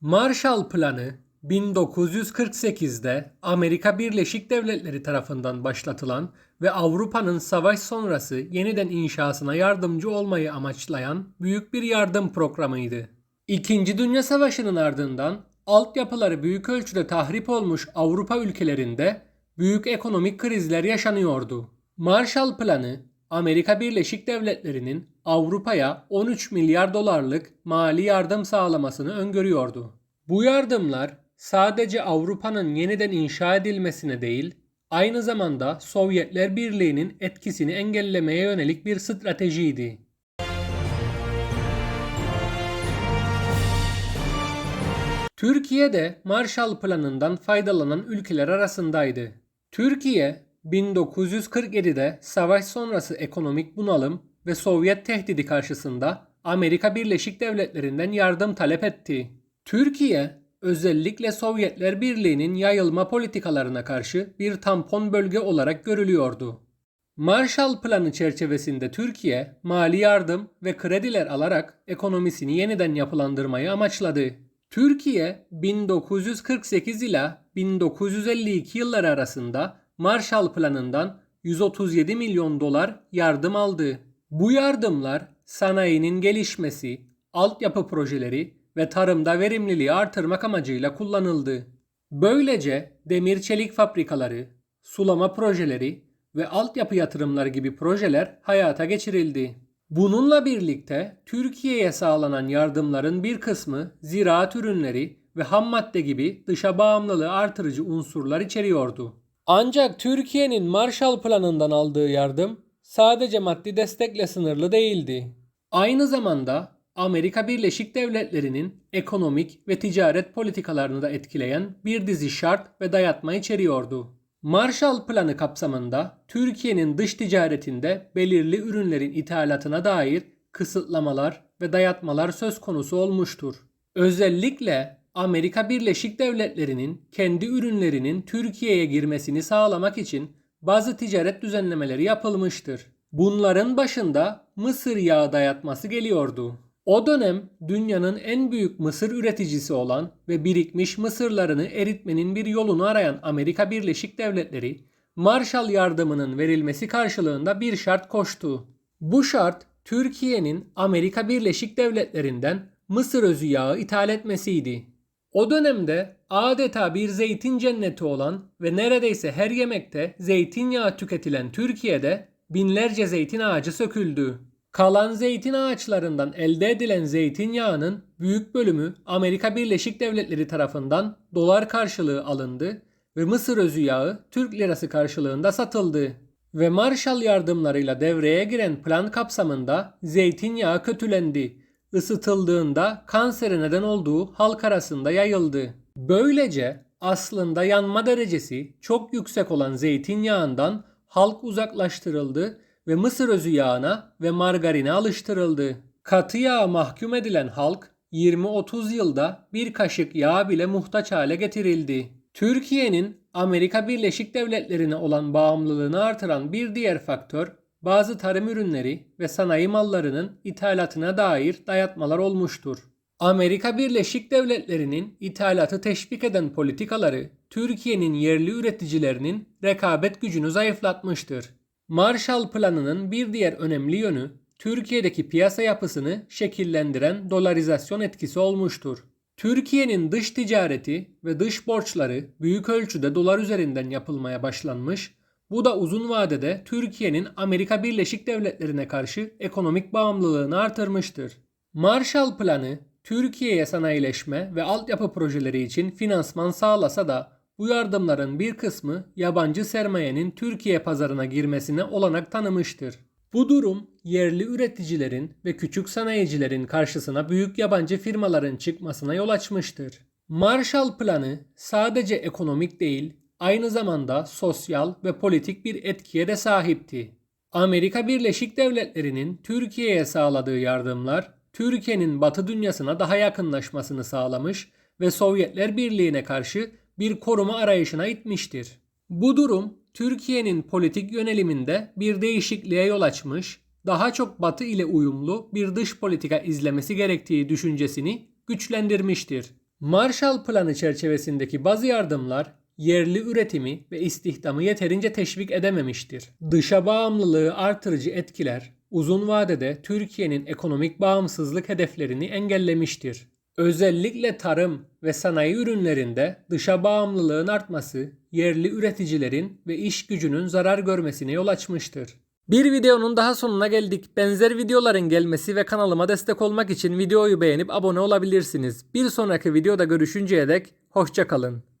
Marshall Planı 1948'de Amerika Birleşik Devletleri tarafından başlatılan ve Avrupa'nın savaş sonrası yeniden inşasına yardımcı olmayı amaçlayan büyük bir yardım programıydı. İkinci Dünya Savaşı'nın ardından altyapıları büyük ölçüde tahrip olmuş Avrupa ülkelerinde büyük ekonomik krizler yaşanıyordu. Marshall Planı Amerika Birleşik Devletleri'nin Avrupa'ya 13 milyar dolarlık mali yardım sağlamasını öngörüyordu. Bu yardımlar sadece Avrupa'nın yeniden inşa edilmesine değil, aynı zamanda Sovyetler Birliği'nin etkisini engellemeye yönelik bir stratejiydi. Türkiye de Marshall Planı'ndan faydalanan ülkeler arasındaydı. Türkiye 1947'de savaş sonrası ekonomik bunalım ve Sovyet tehdidi karşısında Amerika Birleşik Devletleri'nden yardım talep etti. Türkiye özellikle Sovyetler Birliği'nin yayılma politikalarına karşı bir tampon bölge olarak görülüyordu. Marshall Planı çerçevesinde Türkiye mali yardım ve krediler alarak ekonomisini yeniden yapılandırmayı amaçladı. Türkiye 1948 ila 1952 yılları arasında Marshall Planı'ndan 137 milyon dolar yardım aldı. Bu yardımlar sanayinin gelişmesi, altyapı projeleri ve tarımda verimliliği artırmak amacıyla kullanıldı. Böylece demir çelik fabrikaları, sulama projeleri ve altyapı yatırımları gibi projeler hayata geçirildi. Bununla birlikte Türkiye'ye sağlanan yardımların bir kısmı ziraat ürünleri ve ham madde gibi dışa bağımlılığı artırıcı unsurlar içeriyordu. Ancak Türkiye'nin Marshall Planı'ndan aldığı yardım sadece maddi destekle sınırlı değildi. Aynı zamanda Amerika Birleşik Devletleri'nin ekonomik ve ticaret politikalarını da etkileyen bir dizi şart ve dayatma içeriyordu. Marshall Planı kapsamında Türkiye'nin dış ticaretinde belirli ürünlerin ithalatına dair kısıtlamalar ve dayatmalar söz konusu olmuştur. Özellikle Amerika Birleşik Devletleri'nin kendi ürünlerinin Türkiye'ye girmesini sağlamak için bazı ticaret düzenlemeleri yapılmıştır. Bunların başında mısır yağı dayatması geliyordu. O dönem dünyanın en büyük mısır üreticisi olan ve birikmiş mısırlarını eritmenin bir yolunu arayan Amerika Birleşik Devletleri, Marshall yardımının verilmesi karşılığında bir şart koştu. Bu şart Türkiye'nin Amerika Birleşik Devletleri'nden mısır özü yağı ithal etmesiydi. O dönemde adeta bir zeytin cenneti olan ve neredeyse her yemekte zeytinyağı tüketilen Türkiye'de binlerce zeytin ağacı söküldü. Kalan zeytin ağaçlarından elde edilen zeytinyağının büyük bölümü Amerika Birleşik Devletleri tarafından dolar karşılığı alındı ve mısır özü yağı Türk lirası karşılığında satıldı. Ve Marshall yardımlarıyla devreye giren plan kapsamında zeytinyağı kötülendi. Isıtıldığında kansere neden olduğu halk arasında yayıldı. Böylece aslında yanma derecesi çok yüksek olan zeytinyağından halk uzaklaştırıldı ve mısır özü yağına ve margarine alıştırıldı. Katı yağa mahkum edilen halk 20-30 yılda bir kaşık yağ bile muhtaç hale getirildi. Türkiye'nin Amerika Birleşik Devletleri'ne olan bağımlılığını artıran bir diğer faktör bazı tarım ürünleri ve sanayi mallarının ithalatına dair dayatmalar olmuştur. Amerika Birleşik Devletleri'nin ithalatı teşvik eden politikaları Türkiye'nin yerli üreticilerinin rekabet gücünü zayıflatmıştır. Marshall Planı'nın bir diğer önemli yönü Türkiye'deki piyasa yapısını şekillendiren dolarizasyon etkisi olmuştur. Türkiye'nin dış ticareti ve dış borçları büyük ölçüde dolar üzerinden yapılmaya başlanmış. Bu da uzun vadede Türkiye'nin Amerika Birleşik Devletleri'ne karşı ekonomik bağımlılığını artırmıştır. Marshall Planı Türkiye'ye sanayileşme ve altyapı projeleri için finansman sağlasa da bu yardımların bir kısmı yabancı sermayenin Türkiye pazarına girmesine olanak tanımıştır. Bu durum yerli üreticilerin ve küçük sanayicilerin karşısına büyük yabancı firmaların çıkmasına yol açmıştır. Marshall Planı sadece ekonomik değil, aynı zamanda sosyal ve politik bir etkiye de sahipti. Amerika Birleşik Devletleri'nin Türkiye'ye sağladığı yardımlar Türkiye'nin Batı dünyasına daha yakınlaşmasını sağlamış ve Sovyetler Birliği'ne karşı bir koruma arayışına itmiştir. Bu durum Türkiye'nin politik yöneliminde bir değişikliğe yol açmış, daha çok Batı ile uyumlu bir dış politika izlemesi gerektiği düşüncesini güçlendirmiştir. Marshall Planı çerçevesindeki bazı yardımlar yerli üretimi ve istihdamı yeterince teşvik edememiştir. Dışa bağımlılığı artırıcı etkiler uzun vadede Türkiye'nin ekonomik bağımsızlık hedeflerini engellemiştir. Özellikle tarım ve sanayi ürünlerinde dışa bağımlılığın artması yerli üreticilerin ve iş gücünün zarar görmesine yol açmıştır. Bir videonun daha sonuna geldik. Benzer videoların gelmesi ve kanalıma destek olmak için videoyu beğenip abone olabilirsiniz. Bir sonraki videoda görüşünceye dek hoşçakalın.